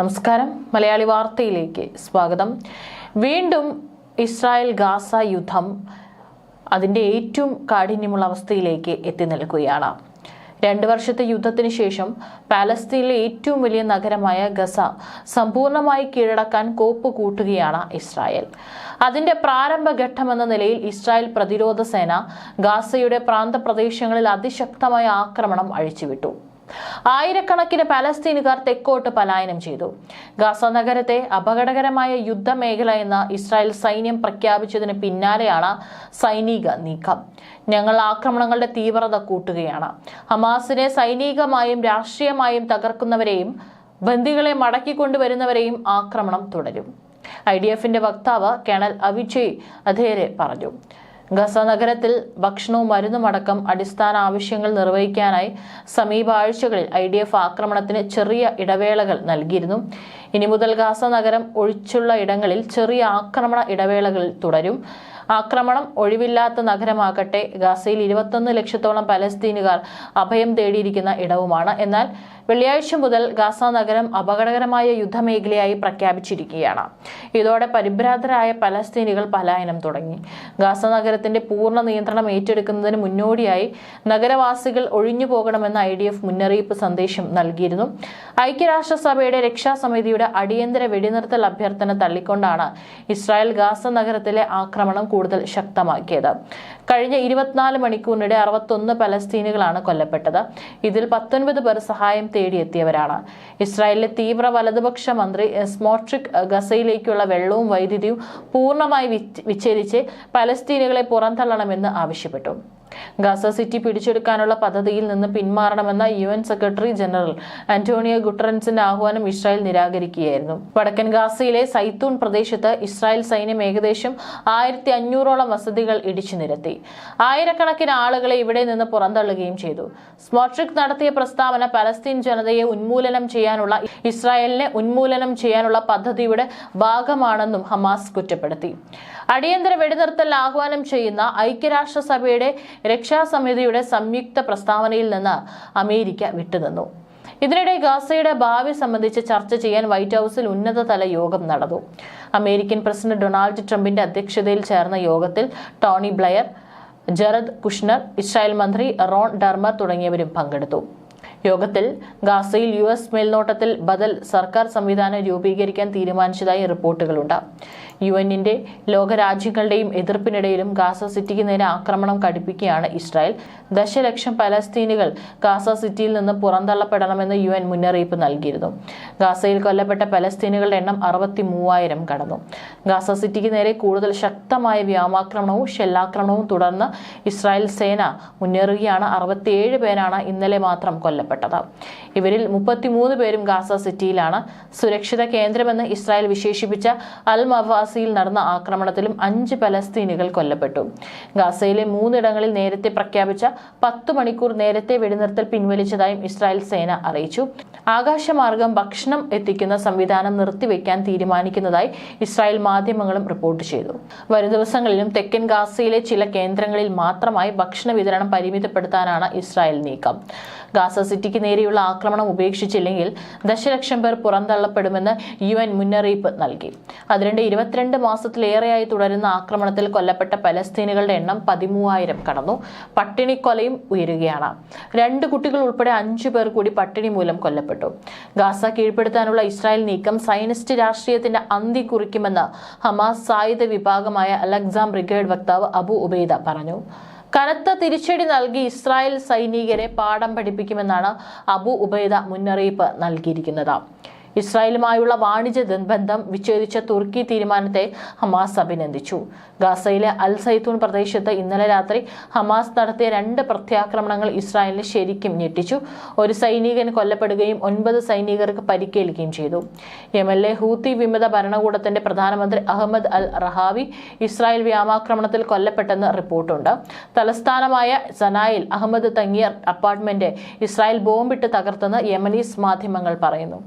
നമസ്കാരം. മലയാളി വാർത്തയിലേക്ക് സ്വാഗതം. വീണ്ടും ഇസ്രായേൽ ഗാസ യുദ്ധം അതിന്റെ ഏറ്റവും കാഠിന്യമുള്ള അവസ്ഥയിലേക്ക് എത്തി നിൽക്കുകയാണ്. രണ്ട് വർഷത്തെ യുദ്ധത്തിന് ശേഷം പാലസ്തീനിലെ ഏറ്റവും വലിയ നഗരമായ ഗസ സമ്പൂർണമായി കീഴടക്കാൻ കോപ്പ് കൂട്ടുകയാണ് ഇസ്രായേൽ. അതിന്റെ പ്രാരംഭഘട്ടമെന്ന നിലയിൽ ഇസ്രായേൽ പ്രതിരോധ സേന ഗാസയുടെ പ്രാന്തപ്രദേശങ്ങളിൽ അതിശക്തമായ ആക്രമണം അഴിച്ചുവിട്ടു. ആയിരക്കണക്കിന് പലസ്തീനുകാർ തെക്കോട്ട് പലായനം ചെയ്തു. ഗാസ നഗരത്തെ അപകടകരമായ യുദ്ധമേഖല എന്ന് ഇസ്രായേൽ സൈന്യം പ്രഖ്യാപിച്ചതിന് പിന്നാലെയാണ് സൈനിക നീക്കം. ഞങ്ങൾ ആക്രമണങ്ങളുടെ തീവ്രത കൂട്ടുകയാണ്. ഹമാസിനെ സൈനികമായും രാഷ്ട്രീയമായും തകർക്കുന്നവരെയും ബന്ദികളെ മടക്കിക്കൊണ്ടുവരുന്നവരെയും ആക്രമണം തുടരും. ഐ ഡി എഫിന്റെ വക്താവ് കേണൽ അവിജയ് അധേരെ പറഞ്ഞു. ഗസ നഗരത്തിൽ ഭക്ഷണവും മരുന്നുമടക്കം അടിസ്ഥാന ആവശ്യങ്ങൾ നിർവഹിക്കാനായി സമീപ ആഴ്ചകളിൽ ഐ ഡി എഫ് ആക്രമണത്തിന് ചെറിയ ഇടവേളകൾ നൽകിയിരുന്നു. ഇനി മുതൽ ഗാസ നഗരം ഒഴിച്ചുള്ള ഇടങ്ങളിൽ ചെറിയ ആക്രമണ ഇടവേളകൾ തുടരും. ആക്രമണം ഒഴിവില്ലാത്ത നഗരമാകട്ടെ ഗാസയിൽ ഇരുപത്തൊന്ന് ലക്ഷത്തോളം പലസ്തീനുകാർ അഭയം തേടിയിരിക്കുന്ന ഇടവുമാണ്. എന്നാൽ വെള്ളിയാഴ്ച മുതൽ ഗാസ നഗരം അപകടകരമായ യുദ്ധമേഖലയായി പ്രഖ്യാപിച്ചിരിക്കുകയാണ്. ഇതോടെ പരിഭ്രാന്തരായ പലസ്തീനികൾ പലായനം തുടങ്ങി. ഗാസ നഗരത്തിന്റെ പൂർണ നിയന്ത്രണം ഏറ്റെടുക്കുന്നതിന് മുന്നോടിയായി നഗരവാസികൾ ഒഴിഞ്ഞു പോകണമെന്ന ഐ ഡി എഫ് മുന്നറിയിപ്പ് സന്ദേശം നൽകിയിരുന്നു. ഐക്യരാഷ്ട്രസഭയുടെ രക്ഷാസമിതിയുടെ അടിയന്തര വെടിനിർത്തൽ അഭ്യർത്ഥന തള്ളിക്കൊണ്ടാണ് ഇസ്രായേൽ ഗാസ നഗരത്തിലെ ആക്രമണം കൂടുതൽ ശക്തമാക്കിയത്. കഴിഞ്ഞ ഇരുപത്തിനാല് മണിക്കൂറിനിടെ അറുപത്തൊന്ന് പലസ്തീനുകളാണ് കൊല്ലപ്പെട്ടത്. ഇതിൽ പത്തൊൻപത് പേർ സഹായം തേടിയെത്തിയവരാണ്. ഇസ്രായേലിലെ തീവ്ര വലതുപക്ഷ മന്ത്രി സ്മോട്രിക് ഗസയിലേക്കുള്ള വെള്ളവും വൈദ്യുതിയും പൂർണമായി വിച്ഛേദിച്ച് പലസ്തീനുകളെ പുറന്തള്ളണമെന്ന് ആവശ്യപ്പെട്ടു. ഗാസ സിറ്റി പിടിച്ചെടുക്കാനുള്ള പദ്ധതിയിൽ നിന്ന് പിന്മാറണമെന്ന U N secretary general Antonio ഗുട്ടറൻസിന്റെ ആഹ്വാനം ഇസ്രായേൽ നിരാകരിക്കുകയായിരുന്നു. വടക്കൻ ഗാസയിലെ സൈത്തൂൺ പ്രദേശത്ത് ഇസ്രായേൽ സൈന്യം ഏകദേശം ആയിരത്തി അഞ്ഞൂറോളം വസതികൾ ഇടിച്ചു നിരത്തി. ആയിരക്കണക്കിന് ആളുകളെ ഇവിടെ നിന്ന് പുറന്തള്ളുകയും ചെയ്തു. സ്മോട്രിക് നടത്തിയ പ്രസ്താവന പലസ്തീൻ ജനതയെ ഉന്മൂലനം ചെയ്യാനുള്ള ഇസ്രായേലിനെ ഉന്മൂലനം ചെയ്യാനുള്ള പദ്ധതിയുടെ ഭാഗമാണെന്നും ഹമാസ് കുറ്റപ്പെടുത്തി. അടിയന്തര വെടിനിർത്തൽ ആഹ്വാനം ചെയ്യുന്ന ഐക്യരാഷ്ട്രസഭയുടെ രക്ഷാസമിതിയുടെ സംയുക്ത പ്രസ്താവനയിൽ നിന്ന് അമേരിക്ക വിട്ടുനിന്നു. ഇതിനിടെ ഗാസയുടെ ഭാവി സംബന്ധിച്ച് ചർച്ച ചെയ്യാൻ വൈറ്റ് ഹൌസിൽ ഉന്നതതല യോഗം നടന്നു. അമേരിക്കൻ പ്രസിഡന്റ് ഡൊണാൾഡ് ട്രംപിന്റെ അധ്യക്ഷതയിൽ ചേർന്ന യോഗത്തിൽ Tony Blair Jared Kushner Israel മന്ത്രി റോൺ ഡർമർ തുടങ്ങിയവരും പങ്കെടുത്തു. യോഗത്തിൽ ഗാസയിൽ യു എസ് മേൽനോട്ടത്തിൽ ബദൽ സർക്കാർ സംവിധാനം രൂപീകരിക്കാൻ തീരുമാനിച്ചതായി റിപ്പോർട്ടുകളുണ്ട്. യു എന്നിന്റെ ലോകരാജ്യങ്ങളുടെയും എതിർപ്പിനിടയിലും ഗാസ സിറ്റിക്ക് നേരെ ആക്രമണം കടുപ്പിക്കുകയാണ് ഇസ്രായേൽ. ദശലക്ഷം പലസ്തീനുകൾ ഗാസ സിറ്റിയിൽ നിന്ന് പുറന്തള്ളപ്പെടണമെന്ന് യു എൻ മുന്നറിയിപ്പ് നൽകിയിരുന്നു. ഗാസയിൽ കൊല്ലപ്പെട്ട പലസ്തീനുകളുടെ എണ്ണം അറുപത്തി മൂവായിരം കടന്നു. ഗാസ സിറ്റിക്ക് നേരെ കൂടുതൽ ശക്തമായ വ്യോമാക്രമണവും ഷെല്ലാക്രമണവും തുടർന്ന് ഇസ്രായേൽ സേന മുന്നേറുകയാണ്. അറുപത്തിയേഴ് പേരാണ് ഇന്നലെ മാത്രം കൊല്ലപ്പെട്ടത്. ഇവരിൽ മുപ്പത്തിമൂന്ന് പേരും ഗാസ സിറ്റിയിലാണ്. സുരക്ഷിത കേന്ദ്രമെന്ന് ഇസ്രായേൽ വിശേഷിപ്പിച്ച അൽ മവാസിയിൽ നടന്ന ആക്രമണത്തിലും അഞ്ച് പലസ്തീനുകൾ കൊല്ലപ്പെട്ടു. ഗാസയിലെ മൂന്നിടങ്ങളിൽ നേരത്തെ പ്രഖ്യാപിച്ച പത്ത് മണിക്കൂർ നേരത്തെ വെടിനിർത്തൽ പിൻവലിച്ചതായും ഇസ്രായേൽ സേന അറിയിച്ചു. ആകാശമാർഗം ഭക്ഷണം എത്തിക്കുന്ന സംവിധാനം നിർത്തിവെക്കാൻ തീരുമാനിക്കുന്നതായി ഇസ്രായേൽ മാധ്യമങ്ങളും റിപ്പോർട്ട് ചെയ്തു. വരും ദിവസങ്ങളിലും തെക്കൻ ഗാസയിലെ ചില കേന്ദ്രങ്ങളിൽ മാത്രമായി ഭക്ഷണ വിതരണം പരിമിതപ്പെടുത്താനാണ് ഇസ്രായേൽ നീക്കം. ഗാസ സിറ്റിക്ക് നേരെയുള്ള ആക്രമണം ഉപേക്ഷിച്ചില്ലെങ്കിൽ ദശലക്ഷം പേർ പുറന്തള്ളപ്പെടുമെന്ന് യു എൻ മുന്നറിയിപ്പ് നൽകി. അതിനിടെ ഇരുപത്തിരണ്ട് മാസത്തിലേറെയായി തുടരുന്ന ആക്രമണത്തിൽ കൊല്ലപ്പെട്ട പലസ്തീനുകളുടെ എണ്ണം പതിമൂവായിരം കടന്നു. പട്ടിണിക്കൊലയും ഉയരുകയാണ്. രണ്ട് കുട്ടികൾ ഉൾപ്പെടെ അഞ്ചു പേർ കൂടി പട്ടിണി മൂലം കൊല്ലപ്പെട്ടു. ഗാസ കീഴ്പ്പെടുത്താനുള്ള ഇസ്രായേൽ നീക്കം സൈനിസ്റ്റ് രാഷ്ട്രീയത്തിന്റെ അന്തി കുറിക്കുമെന്ന് ഹമാസ് സായുധ വിഭാഗമായ അലക്സാം ബ്രിഗേഡ് വക്താവ് അബു ഉബൈദ പറഞ്ഞു. കനത്ത തിരിച്ചടി നൽകി ഇസ്രായേൽ സൈനികരെ പാഠം പഠിപ്പിക്കുമെന്നാണ് അബു ഉബൈദ മുന്നറിയിപ്പ് നൽകിയിരിക്കുന്നത്. ഇസ്രായേലുമായുള്ള വാണിജ്യ ബന്ധം വിച്ഛേദിച്ച തുർക്കി തീരുമാനത്തെ ഹമാസ് അഭിനന്ദിച്ചു. ഗാസയിലെ അൽ സൈത്തൂൺ പ്രദേശത്ത് ഇന്നലെ രാത്രി ഹമാസ് നടത്തിയ രണ്ട് പ്രത്യാക്രമണങ്ങൾ ഇസ്രായേലിന് ശരിക്കും ഞെട്ടിച്ചു. ഒരു സൈനികൻ കൊല്ലപ്പെടുകയും ഒൻപത് സൈനികർക്ക് പരിക്കേൽക്കുകയും ചെയ്തു. യമനിലെ ഹൂത്തി വിമത ഭരണകൂടത്തിന്റെ പ്രധാനമന്ത്രി അഹമ്മദ് അൽ റഹാവി ഇസ്രായേൽ വ്യോമാക്രമണത്തിൽ കൊല്ലപ്പെട്ടെന്ന് റിപ്പോർട്ടുണ്ട്. തലസ്ഥാനമായ സനായിൽ അഹമ്മദ് തങ്ങിയ അപ്പാർട്ട്മെന്റ് ഇസ്രായേൽ ബോംബിട്ട് തകർത്തെന്ന് യമനീസ് മാധ്യമങ്ങൾ പറയുന്നു.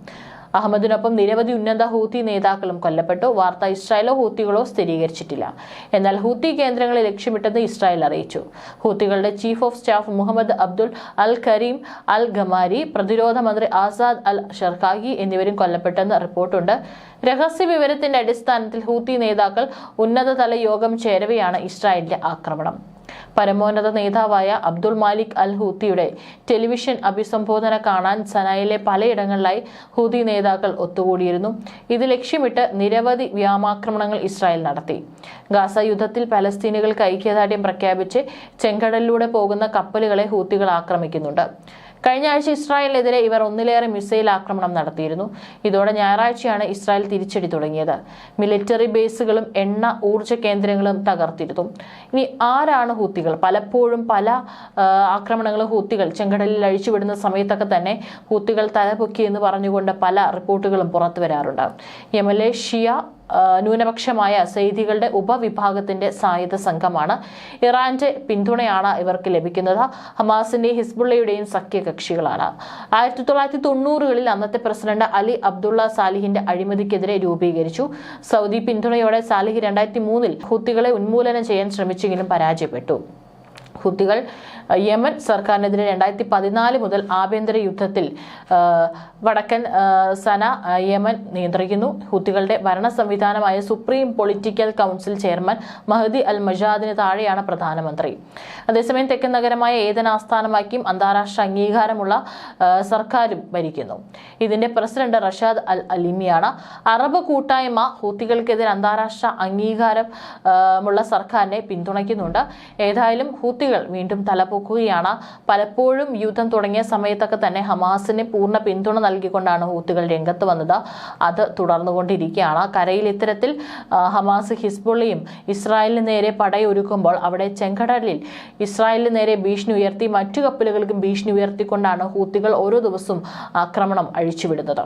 അഹമ്മദിനൊപ്പം നിരവധി ഉന്നത ഹൂത്തി നേതാക്കളും കൊല്ലപ്പെട്ടു. വാർത്ത ഇസ്രായേലോ ഹൂത്തികളോ സ്ഥിരീകരിച്ചിട്ടില്ല. എന്നാൽ ഹൂത്തി കേന്ദ്രങ്ങളെ ലക്ഷ്യമിട്ടെന്ന് ഇസ്രായേൽ അറിയിച്ചു. ഹൂത്തികളുടെ chief of staff Muhammad Abdul al Karim al Ghamari പ്രതിരോധ മന്ത്രി ആസാദ് അൽ ഷർഖാഗി എന്നിവരും കൊല്ലപ്പെട്ടെന്ന് റിപ്പോർട്ടുണ്ട്. രഹസ്യ വിവരത്തിന്റെ അടിസ്ഥാനത്തിൽ ഹൂത്തി നേതാക്കൾ ഉന്നതതല യോഗം ചേരവെയാണ് ഇസ്രായേലിന്റെ ആക്രമണം. പരമോന്നത നേതാവായ അബ്ദുൾ മാലിക് അൽ ഹൂത്തിയുടെ ടെലിവിഷൻ അഭിസംബോധന കാണാൻ സനായിലെ പലയിടങ്ങളിലായി ഹൂതി നേതാക്കൾ ഒത്തുകൂടിയിരുന്നു. ഇത് ലക്ഷ്യമിട്ട് നിരവധി വ്യോമാക്രമണങ്ങൾ ഇസ്രായേൽ നടത്തി. ഗാസ യുദ്ധത്തിൽ പലസ്തീനുകൾക്ക് ഐക്യദാർഢ്യം പ്രഖ്യാപിച്ച് ചെങ്കടലിലൂടെ പോകുന്ന കപ്പലുകളെ ഹൂത്തികൾ ആക്രമിക്കുന്നുണ്ട്. കഴിഞ്ഞ ആഴ്ച ഇസ്രായേലിനെതിരെ ഇവർ ഒന്നിലേറെ മിസൈൽ ആക്രമണം നടത്തിയിരുന്നു. ഇതോടെ ഞായറാഴ്ചയാണ് ഇസ്രായേൽ തിരിച്ചടി തുടങ്ങിയത്. മിലിറ്ററി ബേസുകളും എണ്ണ ഊർജ കേന്ദ്രങ്ങളും തകർത്തിരുന്നു. ഇനി ആരാണ് ഹൂത്തികൾ? പലപ്പോഴും പല ആക്രമണങ്ങളും ഹൂത്തികൾ ചെങ്കടലിൽ അഴിച്ചുവിടുന്ന സമയത്തൊക്കെ തന്നെ ഹൂത്തികൾ തലപൊക്കി എന്ന് പറഞ്ഞുകൊണ്ട് പല റിപ്പോർട്ടുകളും പുറത്തു വരാറുണ്ട്. യമലെ ഷിയ ന്യൂനപക്ഷമായ സെയ്ദികളുടെ ഉപവിഭാഗത്തിന്റെ സായുധ സംഘമാണ്. ഇറാന്റെ പിന്തുണയാണ് ഇവർക്ക് ലഭിക്കുന്നത്. ഹമാസിന്റെ ഹിസ്ബുള്ളയുടെയും സഖ്യകക്ഷികളാണ്. ആയിരത്തി തൊള്ളായിരത്തി തൊണ്ണൂറുകളിൽ അന്നത്തെ പ്രസിഡന്റ് അലി അബ്ദുള്ള സാലിഹിന്റെ അഴിമതിക്കെതിരെ രൂപീകരിച്ചു. സൗദി പിന്തുണയോടെ സാലിഹ് രണ്ടായിരത്തി മൂന്നിൽ ഹുത്തികളെ ഉന്മൂലനം ചെയ്യാൻ ശ്രമിച്ചെങ്കിലും പരാജയപ്പെട്ടു. ഹുത്തികൾ യമൻ സർക്കാരിനെതിരെ രണ്ടായിരത്തി പതിനാല് മുതൽ ആഭ്യന്തര യുദ്ധത്തിൽ വടക്കൻ സന യമൻ നിയന്ത്രിക്കുന്നു. ഹുത്തികളുടെ ഭരണ സംവിധാനമായ supreme political council chairman Mahdi al മജാദിന് താഴെയാണ് പ്രധാനമന്ത്രി. അതേസമയം തെക്കൻ നഗരമായ ഏതൻ ആസ്ഥാനമാക്കിയും അന്താരാഷ്ട്ര അംഗീകാരമുള്ള സർക്കാരും ഭരിക്കുന്നു. ഇതിന്റെ പ്രസിഡന്റ് റഷാദ് അൽ അലിമിയാണ്. അറബ് കൂട്ടായ്മ ഹൂത്തികൾക്കെതിരെ അന്താരാഷ്ട്ര അംഗീകാരം ഉള്ള സർക്കാരിനെ പിന്തുണയ്ക്കുന്നുണ്ട്. ഏതായാലും ഹൂത്തികൾ വീണ്ടും തലപൊക്കുകയാണ്. പലപ്പോഴും യുദ്ധം തുടങ്ങിയ സമയത്തൊക്കെ തന്നെ ഹമാസിന് പൂർണ പിന്തുണ നൽകിക്കൊണ്ടാണ് ഹൂത്തുകൾ രംഗത്ത് വന്നത്. അത് തുടർന്നുകൊണ്ടിരിക്കുകയാണ്. കരയിൽ ഇത്തരത്തിൽ ഹമാസ് ഹിസ്ബുള്ളയും ഇസ്രായേലിന് നേരെ പടയൊരുക്കുമ്പോൾ അവിടെ ചെങ്കടലിൽ ഇസ്രായേലിന് നേരെ ഭീഷണി ഉയർത്തി മറ്റു കപ്പലുകൾക്കും ഭീഷണി ഉയർത്തിക്കൊണ്ടാണ് ഹൂത്തുകൾ ഓരോ ദിവസവും ആക്രമണം അഴിച്ചുവിടുന്നത്.